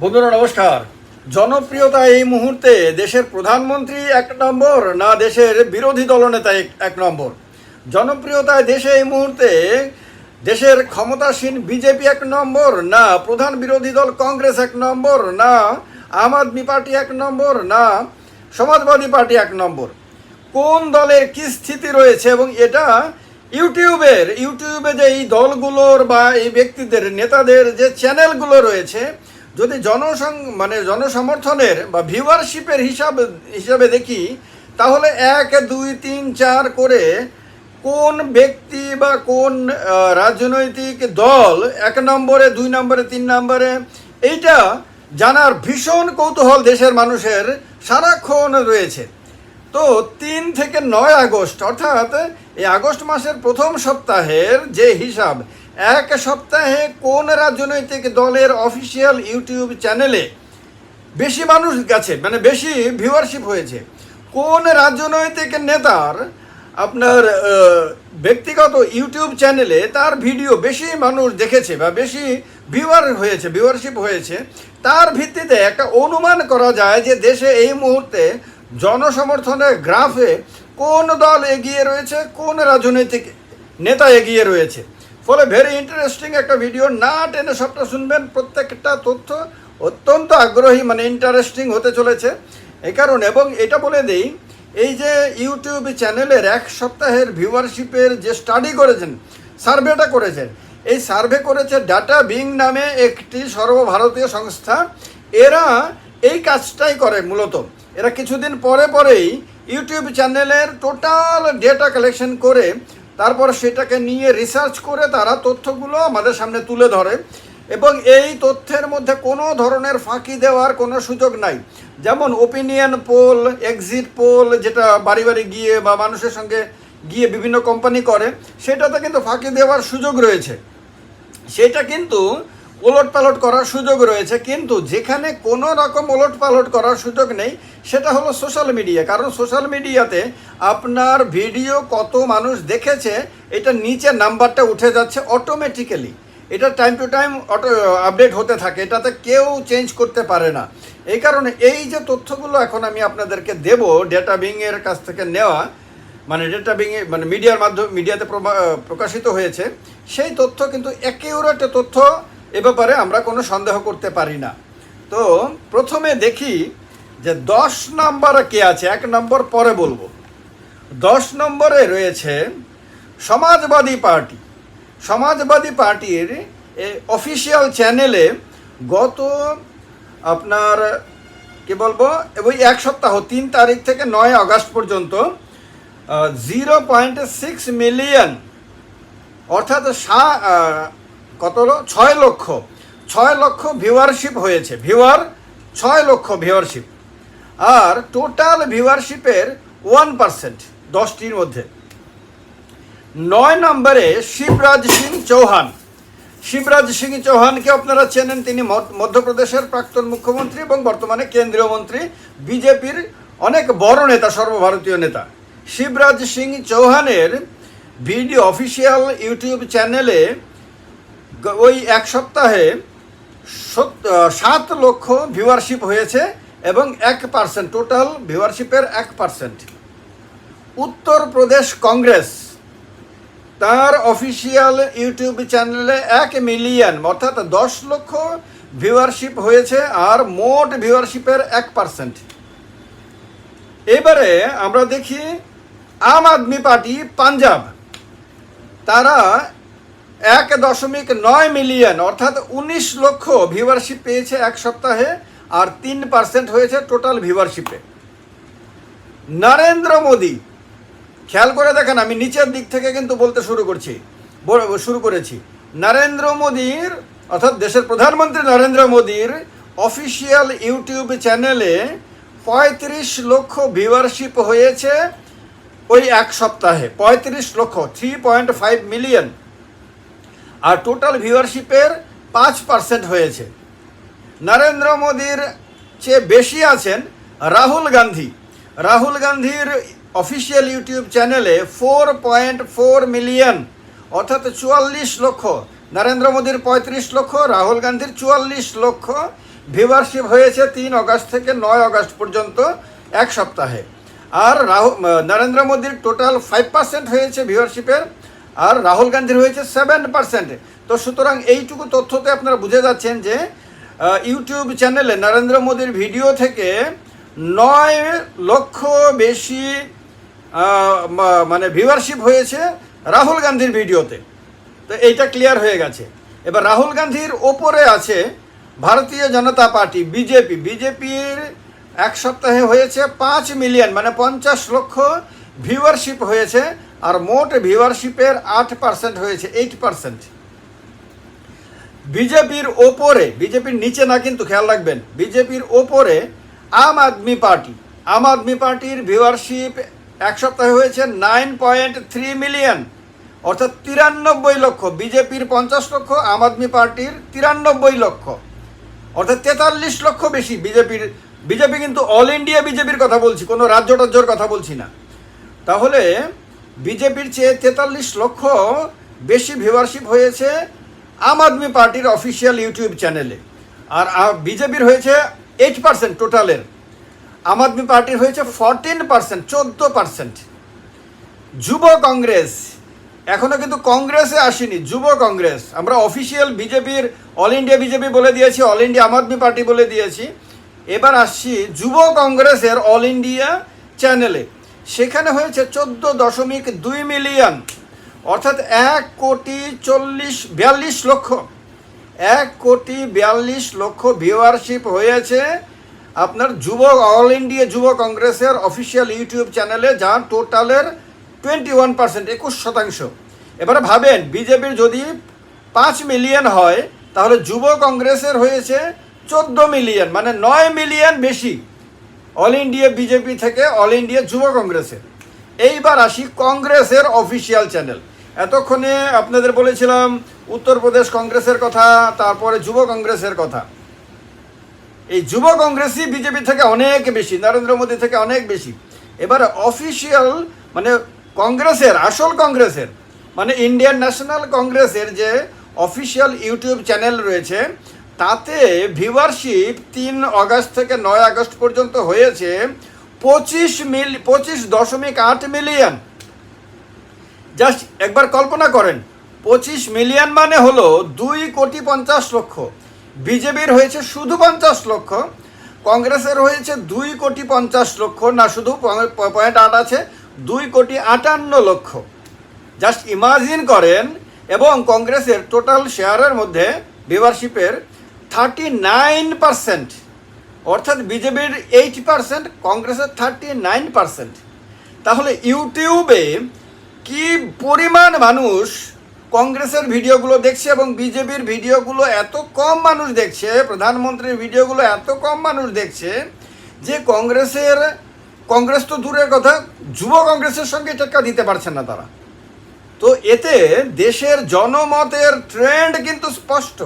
বন্ধুরা, নমস্কার। জনপ্রিয়তা এই মুহূর্তে দেশের প্রধানমন্ত্রী এক নম্বর, না দেশের বিরোধী দলনেতা এক- নম্বর। জনপ্রিয়তায় দেশে এই মুহূর্তে দেশের ক্ষমতাসীন বিজেপি এক নম্বর, না প্রধান বিরোধী দল কংগ্রেস এক নম্বর, না আম আদমি পার্টি এক নম্বর, না সমাজবাদী পার্টি এক নম্বর। কোন দলের কি স্থিতি রয়েছে এবং এটা ইউটিউবের, ইউটিউবে যে এই দলগুলোর বা এই ব্যক্তিদের, নেতাদের যে চ্যানেলগুলো রয়েছে যদি জনসং মানে জনসমর্থনের বা ভিউয়ারশিপের হিসাব, হিসাবে দেখি, তাহলে এক, দুই, তিন, চার করে কোন ব্যক্তি বা কোন রাজনৈতিক দল এক নম্বরে, দুই নম্বরে, তিন নম্বরে, এইটা জানার ভীষণ কৌতূহল দেশের মানুষের সারাক্ষণ রয়েছে। তো তিন থেকে নয় আগস্ট, অর্থাৎ এই আগস্ট মাসের প্রথম সপ্তাহের যে হিসাব এক সপ্তাহে কোন রাজনৈতিক দলের অফিসিয়াল ইউটিউব চ্যানেলে বেশি মানুষ গেছে মানে বেশি ভিউয়ারশিপ হয়েছে? কোন রাজনৈতিক নেতার আপনার ব্যক্তিগত ইউটিউব চ্যানেলে তার ভিডিও বেশি মানুষ দেখেছে বা বেশি ভিউয়ার হয়েছে ভিউয়ারশিপ হয়েছে, তার ভিত্তিতে একটা অনুমান করা যায় যে দেশে এই মুহূর্তে জনসমর্থনের গ্রাফে কোন দল এগিয়ে রয়েছে, কোন রাজনৈতিক নেতা এগিয়ে রয়েছে? ফলে ভেরি ইন্টারেস্টিং একটা ভিডিও না টেনে সবটা শুনবেন, প্রত্যেকটা তথ্য অত্যন্ত আগ্রহী মানে ইন্টারেস্টিং হতে চলেছে। এই কারণে, এবং এটা বলে দেই, এই যে ইউটিউব চ্যানেলের এক সপ্তাহের ভিউয়ারশিপের যে স্টাডি করেছেন সার্ভেটা করেছেন, এই সার্ভে করেছে ডাটা বিং নামে একটি সর্বভারতীয় সংস্থা। এরা এই কাজটাই করে মূলত। এরা কিছুদিন পরে পরেই ইউটিউব চ্যানেলের টোটাল ডেটা কালেকশন করে তারপর সেটাকে নিয়ে রিসার্চ করে তারা তথ্যগুলো আমাদের সামনে তুলে ধরে। এবং এই তথ্যের মধ্যে কোনো ধরনের ফাঁকি দেওয়ার কোনো সুযোগ নাই। যেমন ওপিনিয়ন পোল এক্সিট পোল যেটা বাড়ি বাড়ি গিয়ে বা মানুষের সঙ্গে গিয়ে বিভিন্ন কোম্পানি করে, সেটাতে কিন্তু ফাঁকি দেওয়ার সুযোগ রয়েছে। সেটা কিন্তু ওলট পালট করার সুযোগ রয়েছে, কিন্তু যেখানে কোনো রকম ওলট পালট করার সুযোগ নেই, সেটা হলো সোশ্যাল মিডিয়া কারণ সোশ্যাল মিডিয়াতে আপনার ভিডিও কত মানুষ দেখেছে, এটা নিচে নাম্বারটা উঠে যাচ্ছে অটোমেটিক্যালি এটা time to time auto update হতে থাকে, এটাতে কেউ চেঞ্জ করতে পারে না। এই কারণে এই যে তথ্যগুলো এখন আমি আপনাদেরকে দেব ডেটা বিংয়ের কাছ থেকে নেওয়া মানে ডেটা বিংয়ে মানে মিডিয়ার মাধ্যমে মিডিয়াতে প্রকাশিত হয়েছে, সেই তথ্য কিন্তু একেউরেট তথ্য এ ব্যাপারে আমরা কোনো সন্দেহ করতে পারি না। তো প্রথমে দেখি যে দশ নম্বরে কে আছে? এক নম্বর পরে বলব। দশ নম্বরে রয়েছে সমাজবাদী পার্টি। সমাজবাদী পার্টির অফিসিয়াল চ্যানেলে গত আপনার, কি বলব, ওই এক সপ্তাহ, তিন তারিখ থেকে নয় আগস্ট পর্যন্ত জিরো পয়েন্ট সিক্স মিলিয়ন, অর্থাৎ কত ছয় লক্ষ। ছয় লক্ষ ভিউয়ারশিপ হয়েছে। ভিউয়ার ছয় লক্ষ ভিউয়ারশিপ আর টোটাল ভিউয়ারশিপের ওয়ান পার্সেন্ট দশটির মধ্যে। নয় নম্বরে শিবরাজ সিং চৌহান। শিবরাজ সিং চৌহানকে আপনারা চেনেন। তিনি মধ্যপ্রদেশের প্রাক্তন মুখ্যমন্ত্রী এবং বর্তমানে কেন্দ্রীয় মন্ত্রী। বিজেপির অনেক বড় নেতা, সর্বভারতীয় নেতা। শিবরাজ সিং চৌহানের ভিডিও অফিসিয়াল ইউটিউব চ্যানেলে ওই এক সপ্তাহে সত- লক্ষ ভিউয়ারশিপ হয়েছে এবং এক পার্সেন্ট টোটাল ভিউয়ারশিপের এক পার্সেন্ট উত্তরপ্রদেশ কংগ্রেস তার অফিসিয়াল ইউটিউব চ্যানেলে এক মিলিয়ন অর্থাৎ দশ লক্ষ ভিউয়ারশিপ হয়েছে আর মোট ভিউয়ারশিপের এক পার্সেন্ট এবারে আমরা দেখি আম আদমি পার্টি পাঞ্জাব। তারা এক দশমিক নয় মিলিয়ন, অর্থাৎ উনিশ লক্ষ ভিউয়ারশিপ পেয়েছে এক সপ্তাহে, আর তিন পার্সেন্ট হয়েছে টোটাল ভিউয়ারশিপে নরেন্দ্র মোদী, খেয়াল করে দেখেন, আমি নিচের দিক থেকে কিন্তু বলতে শুরু করছি শুরু করেছি। নরেন্দ্র মোদীর, অর্থাৎ দেশের প্রধানমন্ত্রী নরেন্দ্র মোদীর অফিসিয়াল ইউটিউব চ্যানেলে পঁয়ত্রিশ লক্ষ ভিউয়ারশিপ হয়েছে ওই এক সপ্তাহে, পঁয়ত্রিশ lakh three point five million আর টোটাল ভিউয়ারশিপের পাঁচ পার্সেন্ট হয়েছে। নরেন্দ্র মোদীর চেয়ে বেশি আছেন রাহুল গান্ধী। রাহুল গান্ধীর অফিসিয়াল ইউটিউব চ্যানেলে ফোর পয়েন্ট ফোর মিলিয়ন অর্থাৎ চুয়াল্লিশ লক্ষ, নরেন্দ্র মোদীর পঁয়ত্রিশ লক্ষ, রাহুল গান্ধীর চুয়াল্লিশ লক্ষ ভিউয়ারশিপ হয়েছে তিন অগস্ট থেকে নয় অগস্ট পর্যন্ত এক সপ্তাহে। আর রাহুল নরেন্দ্র মোদীর টোটাল ফাইভ পার্সেন্ট হয়েছে ভিউয়ারশিপের আর রাহুল গান্ধীর হয়েছে সেভেন পার্সেন্ট তো সুতরাং এইটুকু তথ্যতে আপনারা বুঝে যাচ্ছেন যে ইউটিউব চ্যানেলে নরেন্দ্র মোদীর ভিডিও থেকে নয় লক্ষ বেশি মানে ভিউয়ারশিপ হয়েছে রাহুল গান্ধীর ভিডিওতে তো এইটা ক্লিয়ার হয়ে গেছে। এবার রাহুল গান্ধীর ওপরে আছে ভারতীয় জনতা পার্টি, বিজেপি। বিজেপির এক সপ্তাহে হয়েছে পাঁচ মিলিয়ন মানে পঞ্চাশ লক্ষ ভিউয়ারশিপ হয়েছে আর মোট ভিউয়ারশিপের আট পার্সেন্ট হয়েছে এইট পার্সেন্ট বিজেপির ওপরে, বিজেপির নিচে না কিন্তু খেয়াল রাখবেন, বিজেপির ওপরে আম আদমি পার্টি, আম আদমি পার্টির ভিউয়ারশিপ এক সপ্তাহে হয়েছে নাইন পয়েন্ট থ্রি মিলিয়ন অর্থাৎ তিরানব্বই লক্ষ, বিজেপির পঞ্চাশ লক্ষ, আম আদমি পার্টির তিরানব্বই লক্ষ। অর্থাৎ তেতাল্লিশ লক্ষ বেশি বিজেপির, বিজেপি কিন্তু অল ইন্ডিয়া বিজেপির কথা বলছি, কোনো রাজ্য টাজ্যর কথা বলছি না। তাহলে বিজেপির চেয়ে তেতাল্লিশ লক্ষ বেশি ভিউয়ারশিপ হয়েছে আম আদমি পার্টির অফিসিয়াল ইউটিউব চ্যানেলে আর বিজেপির হয়েছে এইট পার্সেন্ট টোটালের আম আদমি পার্টির হয়েছে ফরটিন পার্সেন্ট চোদ্দ পার্সেন্ট যুব কংগ্রেস এখনও কিন্তু কংগ্রেসে আসেনি, যুব কংগ্রেস। আমরা অফিসিয়াল বিজেপির অল ইন্ডিয়া বিজেপি বলে দিয়েছি all India Aam Aadmi Party বলে দিয়েছি। এবার আসছি যুব কংগ্রেসের অল ইন্ডিয়া চ্যানেলে সেখানে হয়েছে চোদ্দ দশমিক দুই মিলিয়ন, অর্থাৎ এক কোটি চল্লিশ, বিয়াল্লিশ লক্ষ। এক কোটি বিয়াল্লিশ লক্ষ ভিউয়ারশিপ হয়েছে আপনার যুব অল ইন্ডিয়া যুব কংগ্রেসের অফিসিয়াল ইউটিউব চ্যানেলে যার টোটালের টোয়েন্টি ওয়ান পার্সেন্ট একুশ শতাংশ। এবারে ভাবেন, বিজেপির যদি পাঁচ মিলিয়ন হয়, তাহলে যুব কংগ্রেসের হয়েছে চোদ্দ মিলিয়ন মানে নয় মিলিয়ন বেশি। অল ইন্ডিয়া বিজেপি থেকে অল ইন্ডিয়া যুব কংগ্রেসের এইবার আসি কংগ্রেসের অফিসিয়াল চ্যানেল এতক্ষণে আপনাদের বলেছিলাম উত্তরপ্রদেশ কংগ্রেসের কথা, তারপরে যুব কংগ্রেসের কথা। এই যুব কংগ্রেসই বিজেপি থেকে অনেক বেশি, নরেন্দ্র মোদী থেকে অনেক বেশি। এবার অফিসিয়াল মানে কংগ্রেসের আসল কংগ্রেসের মানে ইন্ডিয়ান ন্যাশনাল কংগ্রেসের যে অফিসিয়াল ইউটিউব চ্যানেল রয়েছে তাতে ভিউয়ারশিপ তিন আগস্ট থেকে নয় আগস্ট পর্যন্ত হয়েছে পঁচিশ মিল, পঁচিশ দশমিক আট মিলিয়ন। জাস্ট একবার কল্পনা করেন, পঁচিশ মিলিয়ন মানে হলো দুই কোটি পঞ্চাশ লক্ষ। বিজেপির হয়েছে শুধু পঞ্চাশ লক্ষ, কংগ্রেসের হয়েছে দুই কোটি পঞ্চাশ লক্ষ, না শুধু পয়েন্ট আট আছে, দুই কোটি আটান্ন লক্ষ। জাস্ট ইমাজিন করেন, এবং কংগ্রেসের টোটাল শেয়ারের মধ্যে ভিউয়ারশিপের থার্টি নাইন পার্সেন্ট অর্থাৎ বিজেপির এইট পার্সেন্ট কংগ্রেসের থার্টি নাইন পার্সেন্ট তাহলে ইউটিউবে কি পরিমাণ মানুষ কংগ্রেসের ভিডিওগুলো দেখছে এবং বিজেপির ভিডিওগুলো এত কম মানুষ দেখছে, প্রধানমন্ত্রীর ভিডিওগুলো এত কম মানুষ দেখছে, যে কংগ্রেসের, কংগ্রেস তো দূরের কথা, যুব কংগ্রেসের সঙ্গে টেক্কা দিতে পারছেন না তারা। তো এতে দেশের জনমতের ট্রেন্ড কিন্তু স্পষ্ট।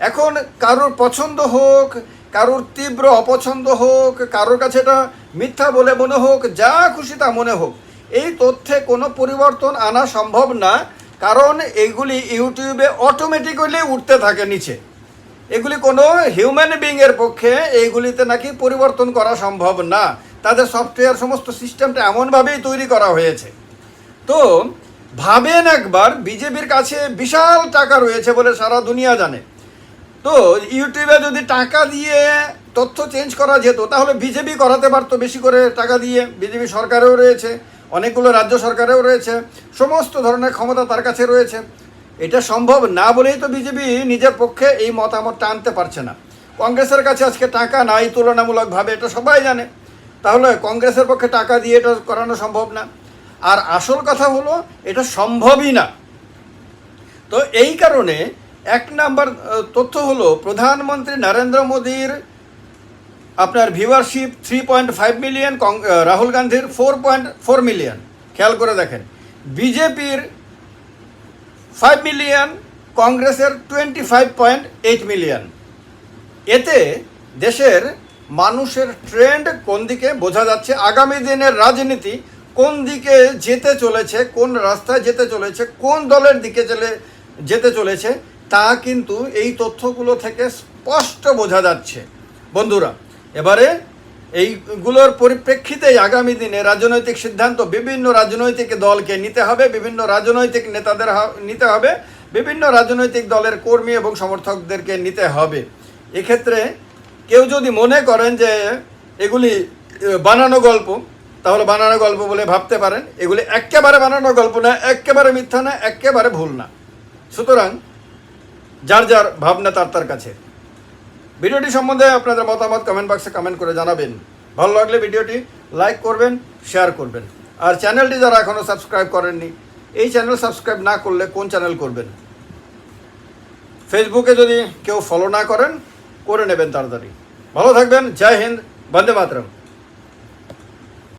এখন কারোর পছন্দ হোক, কারোর তীব্র অপছন্দ হোক, কারোর কাছে এটা মিথ্যা বলে মনে হোক, যা খুশি তা মনে হোক, এই তথ্যে কোনো পরিবর্তন আনা সম্ভব না, কারণ এইগুলি ইউটিউবে অটোমেটিক্যালি উঠতে থাকে নিচে। এগুলি কোনো হিউম্যান বিংয়ের পক্ষে এইগুলিতে নাকি পরিবর্তন করা সম্ভব না। তাদের সফটওয়্যার সমস্ত সিস্টেমটা এমনভাবেই তৈরি করা হয়েছে। তো ভাবেন একবার, বিজেপির কাছে বিশাল টাকা রয়েছে বলে সারা দুনিয়া জানে। তো ইউটিউবে যদি টাকা দিয়ে তথ্য চেঞ্জ করা যেত, তাহলে বিজেপি করাতে পারতো বেশি করে টাকা দিয়ে। বিজেপি সরকারেও রয়েছে, অনেকগুলো রাজ্য সরকারেও রয়েছে, সমস্ত ধরনের ক্ষমতা তার কাছে রয়েছে। এটা সম্ভব না বলেই তো বিজেপি নিজের পক্ষে এই মতামতটা আনতে পারছে না। কংগ্রেসের কাছে আজকে টাকা নাই তুলনামূলকভাবে, এটা সবাই জানে। তাহলে কংগ্রেসের পক্ষে টাকা দিয়ে এটা করানো সম্ভব না। আর আসল কথা হলো, এটা সম্ভবই না। তো এই কারণে এক নাম্বার তথ্য হলো, প্রধানমন্ত্রী নরেন্দ্র মোদীর আপনার viewership three point five million Rahul গান্ধীর ফোর পয়েন্ট ফোর মিলিয়ন খেয়াল করে দেখেন, বিজেপির ফাইভ মিলিয়ন কংগ্রেসের twenty five point eight million এতে দেশের মানুষের ট্রেন্ড কোন দিকে বোঝা যাচ্ছে, আগামী দিনের রাজনীতি কোন দিকে যেতে চলেছে, কোন রাস্তায় যেতে চলেছে, কোন দলের দিকে চলে, যেতে চলেছে তা কিন্তু এই তথ্যগুলো থেকে স্পষ্ট বোঝা যাচ্ছে। বন্ধুরা, এবারে এইগুলোর পরিপ্রেক্ষিতে আগামী দিনে রাজনৈতিক সিদ্ধান্ত, বিভিন্ন রাজনৈতিক দলকে নিতে হবে, বিভিন্ন রাজনৈতিক নেতাদের নিতে হবে, বিভিন্ন রাজনৈতিক দলের কর্মী এবং সমর্থকদেরকে নিতে হবে। এক্ষেত্রে কেউ যদি মনে করেন যে এগুলি বানানো গল্প, তাহলে বানানো গল্প বলে ভাবতে পারেন। এগুলি একেবারে বানানো গল্প না, একেবারে মিথ্যা না, একেবারে ভুল না। সুতরাং যার যার ভাবনা তার তার কাছে। ভিডিওটি সম্বন্ধে আপনাদের মতামত কমেন্ট বক্সে কমেন্ট করে জানাবেন। ভালো লাগলে ভিডিওটি লাইক করবেন শেয়ার করবেন। আর চ্যানেলটি যারা এখনও সাবস্ক্রাইব করেননি, এই চ্যানেল সাবস্ক্রাইব না করলে কোন চ্যানেল করবেন? ফেসবুকে যদি কেউ ফলো না করেন, করে নেবেন তাড়াতাড়ি। ভালো থাকবেন, জয় হিন্দ, বন্দে মাতরম।